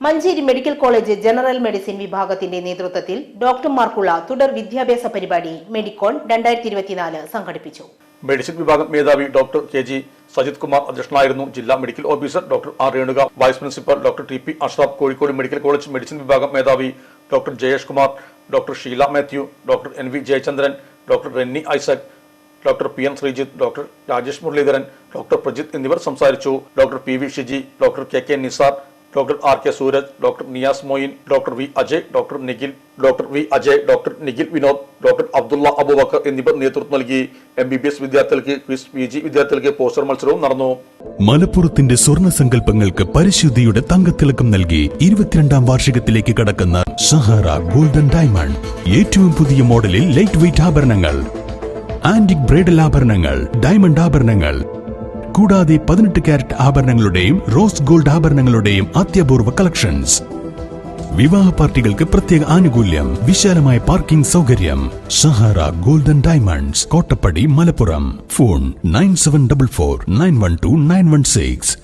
Manjeri medical college general medicine വിഭാഗത്തിന്റെ നേതൃത്വത്തിൽ ഡോക്ടർമാർക്കുള്ള തുടർ വിദ്യാഭ്യാസ പരിപാടി മെഡിക്കോൺ രണ്ടായിരത്തി ഇരുപത്തിനാല് സംഘടിപ്പിച്ചു. മെഡിസിൻ വിഭാഗം മേധാവി doctor K G Sajith Kumar അധ്യക്ഷനായിരുന്നു ജില്ലാ medical officer doctor R Renuka vice principal doctor T P Ashraf Kozhikode medical college medicine വിഭാഗം മേധാവി doctor Jayesh Kumar doctor Sheela Mathew doctor N V Jayachandran doctor Renny Isaac doctor P N Sreejith doctor Rajesh Muraleedharan doctor Prajith എന്നിവർ സംസാരിച്ചു. Doctor P V Shiji doctor K K Nisar doctor R K Sooraj doctor Niyas Moin doctor V Ajay doctor Nikhil doctor V Ajay doctor Nikhil Vinod doctor Abdulla Abubakar എന്നിവർ നേതൃത്വം നൽകി. M B B S വിദ്യാർത്ഥികൾക്ക് quiz P G വിദ്യാർത്ഥികൾക്ക് poster മത്സരവും നടന്നു. മലപ്പുറത്തിന്റെ സ്വർണ സങ്കല്പങ്ങൾക്ക് പരിശുദ്ധിയുടെ തങ്കത്തിളക്കം നൽകി ഇരുപത്തിരണ്ടാം വാർഷികത്തിലേക്ക് കടക്കുന്ന സഹാറ ഗോൾഡൻ ഡയമണ്ട്. ഏറ്റവും പുതിയ മോഡലിൽ ലൈറ്റ് വെയിറ്റ് ആഭരണങ്ങൾ. ആന്റിക് ബ്രൈഡൽ ആഭരണങ്ങൾ ഡയമണ്ട് ആഭരണങ്ങൾ കൂടാതെ പതിനെട്ട് കാരറ്റ് ആഭരണങ്ങളുടെയും റോസ് ഗോൾഡ് ആഭരണങ്ങളുടെയും അത്യപൂർവ കളക്ഷൻസ്. വിവാഹ പാർട്ടികൾക്ക് പ്രത്യേക ആനുകൂല്യം വിശാലമായ പാർക്കിംഗ് സൗകര്യം. Sahara golden diamonds Kottappadi Malappuram. Phone nine seven double four nine one two nine one six.